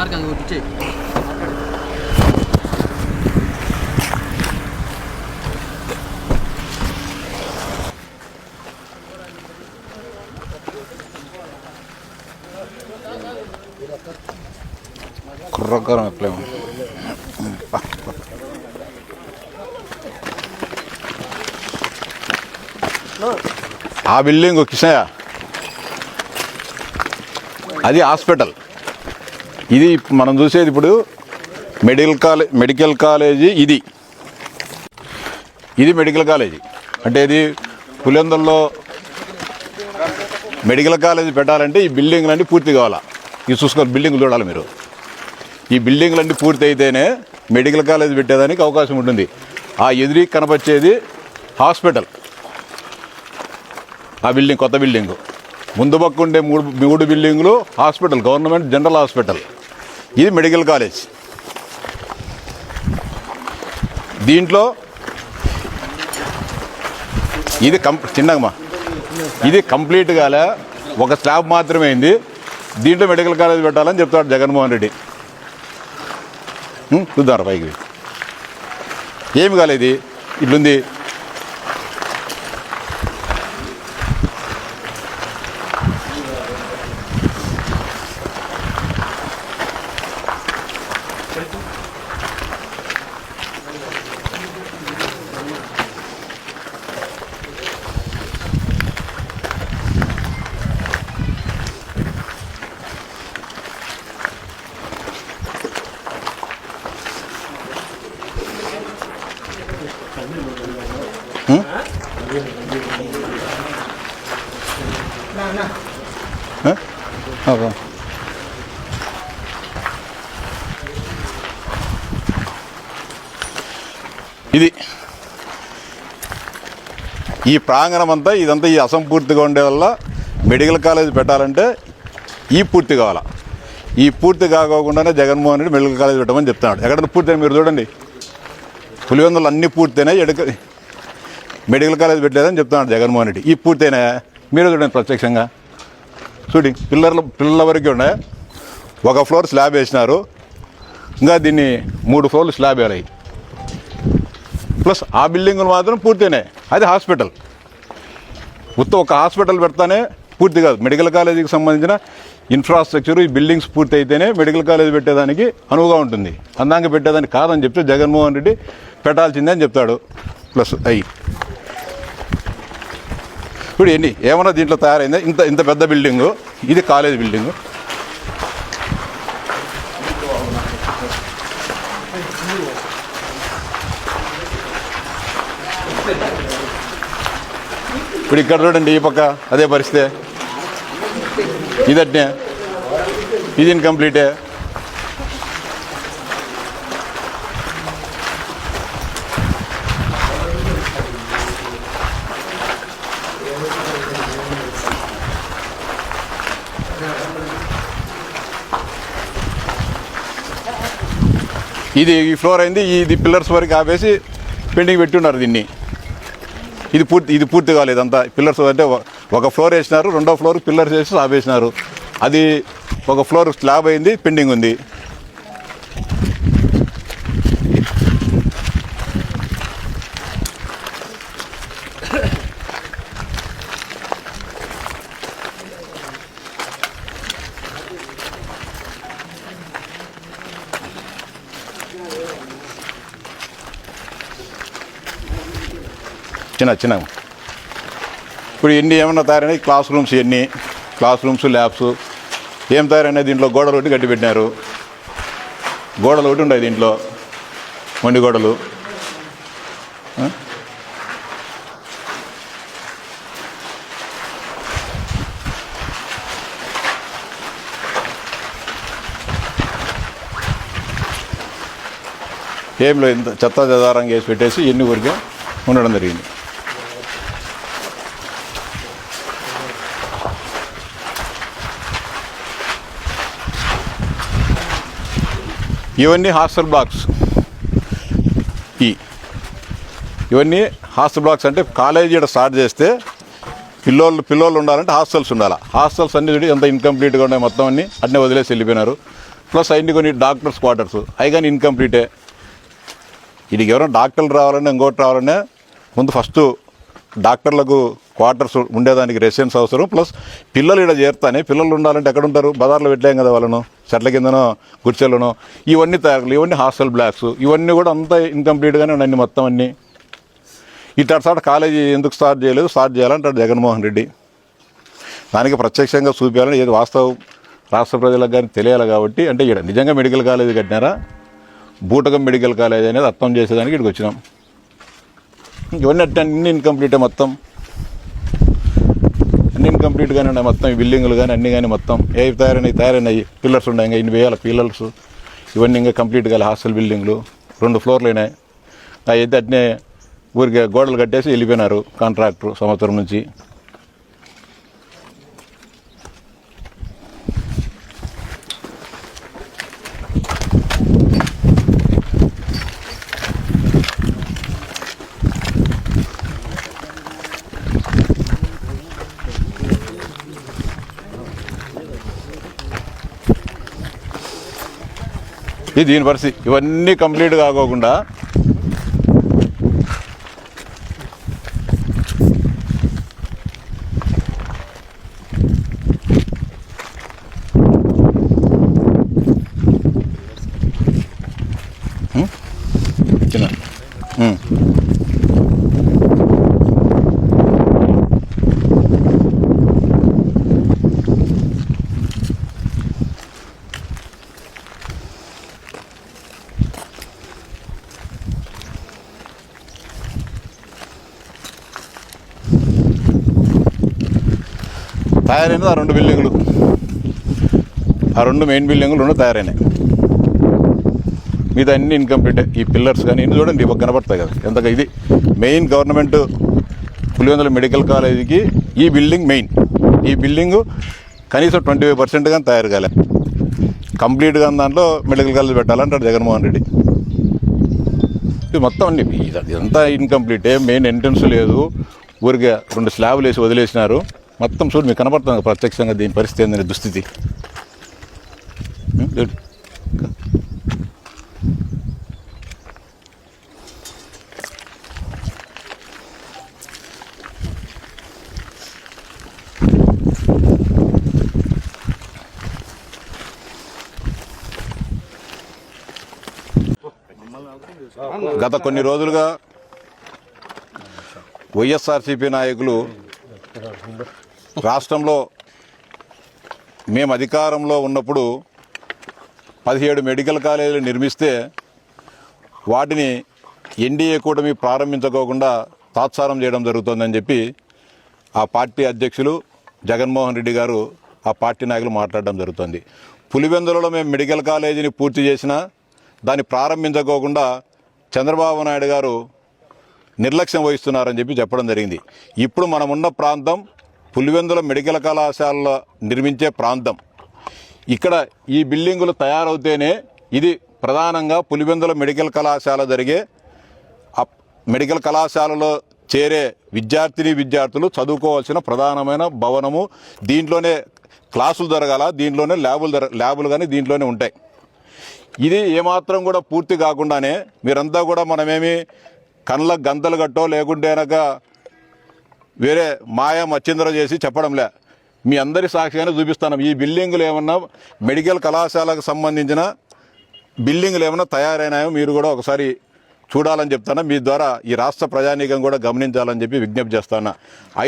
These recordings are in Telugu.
మార్క్ అది ఒకటి కుర్రకారం ఎట్లేమో ఆ బిల్డింగ్ కిషయ అది హాస్పిటల్. ఇది మనం చూసేది ఇప్పుడు మెడికల్ కాలేజ్ మెడికల్ కాలేజీ ఇది. ఇది మెడికల్ కాలేజీ. అంటే ఇది పులిందల్లో మెడికల్ కాలేజీ పెట్టాలంటే ఈ బిల్డింగ్లన్నీ పూర్తి కావాలా? ఇది చూసుకోవాలి బిల్డింగ్ చూడాలి మీరు. ఈ బిల్డింగ్లన్నీ పూర్తి అయితేనే మెడికల్ కాలేజ్ పెట్టేదానికి అవకాశం ఉంటుంది. ఆ ఎదురి కనపచ్చేది హాస్పిటల్. ఆ బిల్డింగ్ కొత్త బిల్డింగు. ముందు పక్క ఉండే మూడు మూడు బిల్డింగులు హాస్పిటల్ గవర్నమెంట్ జనరల్ హాస్పిటల్. ఇది మెడికల్ కాలేజ్. దీంట్లో ఇది కం చిన్నగమ్మా ఇది కంప్లీట్ కాలే ఒక స్లాబ్ మాత్రమే అయింది. దీంట్లో మెడికల్ కాలేజ్ పెట్టాలని చెప్తాడు జగన్మోహన్ రెడ్డి. చూద్దాం పైకి. ఏమి కాలేదు ఇట్లుంది. ఇది ఈ ప్రాంగణం అంతా ఇదంతా ఈ అసంపూర్తిగా ఉండే వల్ల మెడికల్ కాలేజ్ పెట్టాలంటే ఈ పూర్తి కావాలా. ఈ పూర్తి కాకోకుండానే జగన్మోహన్ రెడ్డి మెడికల్ కాలేజ్ పెట్టమని చెప్తున్నాడు. ఎక్కడ పూర్తి మీరు చూడండి. పులివెందులు అన్నీ పూర్తయినాయి ఎడక మెడికల్ కాలేజ్ పెట్టలేదని చెప్తున్నాడు జగన్మోహన్ రెడ్డి. ఈ పూర్తయినా మీరు చూడండి ప్రత్యక్షంగా. చూడండి పిల్లర్ల పిల్లల వరకు ఉన్నాయి? ఒక ఫ్లోర్ స్లాబ్ వేసినారు. ఇంకా దీన్ని మూడు ఫ్లోర్లు స్లాబ్ వేలాయి ప్లస్ ఆ బిల్డింగులు మాత్రం పూర్తయినాయి అది హాస్పిటల్. మొత్తం ఒక హాస్పిటల్ పెడతానే పూర్తి కాదు. మెడికల్ కాలేజీకి సంబంధించిన ఇన్ఫ్రాస్ట్రక్చర్ ఈ బిల్డింగ్స్ పూర్తి అయితేనే మెడికల్ కాలేజ్ పెట్టేదానికి అనువుగా ఉంటుంది. అందాక పెట్టేదానికి కాదని చెప్తే జగన్మోహన్ రెడ్డి పెట్టాల్సిందే అని చెప్తాడు. ప్లస్ అయ్యి ఇప్పుడు ఎన్ని? ఏమన్నా దీంట్లో తయారైందా? ఇంత ఇంత పెద్ద బిల్డింగు. ఇది కాలేజ్ బిల్డింగు. ఇప్పుడు ఇక్కడ చూడండి ఈ పక్క అదే పరిస్థితే. ఇదట్నే. ఇది ఇన్కంప్లీటే ఇది ఈ ఫ్లోర్ అయింది ఇది పిల్లర్స్ వరకు ఆపేసి పెండింగ్ పెట్టి ఉన్నారు దీన్ని. ఇది పూర్తి ఇది పూర్తి కాలేదు. అంతా పిల్లర్స్ అంటే ఒక- ఫ్లోర్ వేసినారు రెండో ఫ్లోర్ పిల్లర్స్ వేసి స్లాబ్ వేసినారు అది ఒక ఫ్లోర్ స్లాబ్ అయింది పెండింగ్ ఉంది. చిన్న చిన్న ఇప్పుడు ఎన్ని ఏమన్నా తయారైనాయి? క్లాస్ రూమ్స్ ఎన్ని? Class rooms labs. ఏం తయారైనాయి దీంట్లో? గోడలు ఒకటి కట్టి పెట్టినారు. గోడలు ఒకటి ఉన్నాయి దీంట్లో. మొండి గోడలు. ఏం లేదు ఇంత చెత్త చెదారంగా వేసి పెట్టేసి ఎన్ని ఊరికే ఉండడం జరిగింది. ఇవన్నీ హాస్టల్ బ్లాక్స్. ఈ ఇవన్నీ హాస్టల్ బ్లాక్స్ అంటే కాలేజీ ఇక్కడ స్టార్ట్ చేస్తే పిల్లోళ్ళు పిల్లోళ్ళు ఉండాలంటే హాస్టల్స్ ఉండాలి. హాస్టల్స్ అన్ని చూడి ఎంత ఇన్కంప్లీట్గా ఉన్నాయి మొత్తం అన్ని. అన్నీ వదిలేసి వెళ్ళిపోయినారు. ప్లస్ అన్ని కొన్ని డాక్టర్స్ క్వార్టర్స్ అవి కానీ ఇన్కంప్లీటే ఇది ఎవరైనా డాక్టర్లు రావాలన్నా ఇంకోటి రావాలన్నా ముందు ఫస్ట్ డాక్టర్లకు క్వార్టర్స్ ఉండేదానికి రెసిడెన్స్ అవసరం. ప్లస్ పిల్లలు ఇక్కడ చేరుతానే. పిల్లలు ఉండాలంటే ఎక్కడ ఉంటారు బజార్లో పెట్టలేం కదా వాళ్ళను. చెట్ల కిందనో గుడిచెల్లోనో. ఇవన్నీ తయారు ఇవన్నీ హాస్టల్ బ్లాక్స్. ఇవన్నీ కూడా అంతా ఇన్కంప్లీట్గానే ఉన్నాయి మొత్తం అన్నీ. ఇట్లా సార్ కాలేజీ ఎందుకు స్టార్ట్ చేయలేదు? స్టార్ట్ చేయాలంటాడు జగన్మోహన్ రెడ్డి. దానికి ప్రత్యక్షంగా చూపించాలని ఏది వాస్తవం రాష్ట్ర ప్రజలకు కానీ తెలియాలి కాబట్టి అంటే ఇక్కడ నిజంగా మెడికల్ కాలేజీ కట్టినారా? బూటకం మెడికల్ కాలేజ్ అనేది అర్థం చేసేదానికి ఇక్కడికి వచ్చినాం. ఇవన్నీ అట్ట అన్ని ఇన్కంప్లీటే మొత్తం. అన్ని ఇన్కంప్లీట్గానే ఉన్నాయి మొత్తం ఈ బిల్డింగ్లు కానీ అన్నీ కానీ మొత్తం. ఏ తయారైనాయి తయారైనాయి. పిల్లర్స్ ఉన్నాయి ఇంకా ఇన్ని వేల పిల్లర్స్ ఇవన్నీ ఇంకా కంప్లీట్ కాలే హాస్టల్ బిల్డింగ్లు రెండు ఫ్లోర్లు అయినాయి. అయితే అట్నే ఊరికి గోడలు కట్టేసి వెళ్ళిపోయినారు కాంట్రాక్టర్ సంవత్సరం నుంచి. ఇది దీని పరిస్థితి ఇవన్నీ కంప్లీట్ కాకోకుండా తయారైనది ఆ రెండు బిల్డింగులు. ఆ రెండు మెయిన్ బిల్డింగులు రెండు తయారైనాయి. మీద అన్ని ఇన్కంప్లీట్ ఈ పిల్లర్స్ కానీ ఇన్ని చూడండి ఇవ్వ కనబడతాయి కదా. ఎంతగా ఇది మెయిన్ గవర్నమెంట్ పులివెందుల మెడికల్ కాలేజీకి ఈ బిల్డింగ్ మెయిన్ ఈ బిల్డింగ్ కనీసం ట్వంటీ ఫైవ్ పర్సెంట్ కానీ తయారు కాలే. కంప్లీట్గా దాంట్లో మెడికల్ కాలేజ్ పెట్టాలంటాడు జగన్మోహన్ రెడ్డి. ఇది మొత్తం అన్ని ఇది- ఇదంతా ఇన్కంప్లీటే మెయిన్ ఎంట్రన్స్ లేదు. ఊరికే రెండు స్లాబ్లు వేసి వదిలేసినారు. మొత్తం చూడు మీకు కనబడుతుంది ప్రత్యక్షంగా దీని పరిస్థితి ఏంటనే దుస్థితి. గత కొన్ని రోజులుగా వైఎస్ఆర్సీపీ నాయకులు రాష్ట్రంలో మేము అధికారంలో ఉన్నప్పుడు పదిహేడు మెడికల్ కాలేజీలు నిర్మిస్తే వాటిని ఎన్డీఏ కూటమి ప్రారంభించుకోకుండా తాత్సారం చేయడం జరుగుతుందని చెప్పి ఆ పార్టీ అధ్యక్షులు జగన్మోహన్ రెడ్డి గారు ఆ పార్టీ నాయకులు మాట్లాడడం జరుగుతుంది. పులివెందులలో మేము మెడికల్ కాలేజీని పూర్తి చేసినా దాన్ని ప్రారంభించుకోకుండా చంద్రబాబు నాయుడు గారు నిర్లక్ష్యం వహిస్తున్నారని చెప్పి చెప్పడం జరిగింది. ఇప్పుడు మనం ఉన్న ప్రాంతం పులివెందుల మెడికల్ కళాశాలలో నిర్మించే ప్రాంతం. ఇక్కడ ఈ బిల్డింగులు తయారవుతేనే ఇది ప్రధానంగా పులివెందుల మెడికల్ కళాశాల జరిగే మెడికల్ కళాశాలలో చేరే విద్యార్థిని విద్యార్థులు చదువుకోవాల్సిన ప్రధానమైన భవనము. దీంట్లోనే క్లాసులు జరగాల దీంట్లోనే ల్యాబులు జర ల్యాబులు కానీ దీంట్లోనే ఉంటాయి. ఇది ఏమాత్రం కూడా పూర్తి కాకుండానే మీరంతా కూడా మనమేమి కళ్ళ గంతలు కట్టో లేకుంటే కనుక వేరే మాయా మచ్చిందర చేసి చెప్పడంలే. మీ అందరి సాక్షిగానే చూపిస్తాను. ఈ బిల్డింగులు ఏమన్నా మెడికల్ కళాశాలకు సంబంధించిన బిల్డింగులు ఏమైనా తయారైనాయో మీరు కూడా ఒకసారి చూడాలని చెప్తాను. మీ ద్వారా ఈ రాష్ట్ర ప్రజానీకం కూడా గమనించాలని చెప్పి విజ్ఞప్తి చేస్తాను.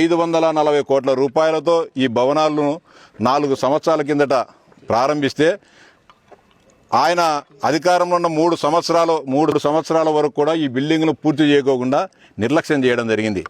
ఐదు వందల నలభై కోట్ల రూపాయలతో ఈ భవనాలను నాలుగు సంవత్సరాల కిందట ప్రారంభిస్తే ఆయన అధికారంలో ఉన్న మూడు సంవత్సరాలు మూడు సంవత్సరాల వరకు కూడా ఈ బిల్డింగ్ను పూర్తి చేయకోకుండా నిర్లక్ష్యం చేయడం జరిగింది.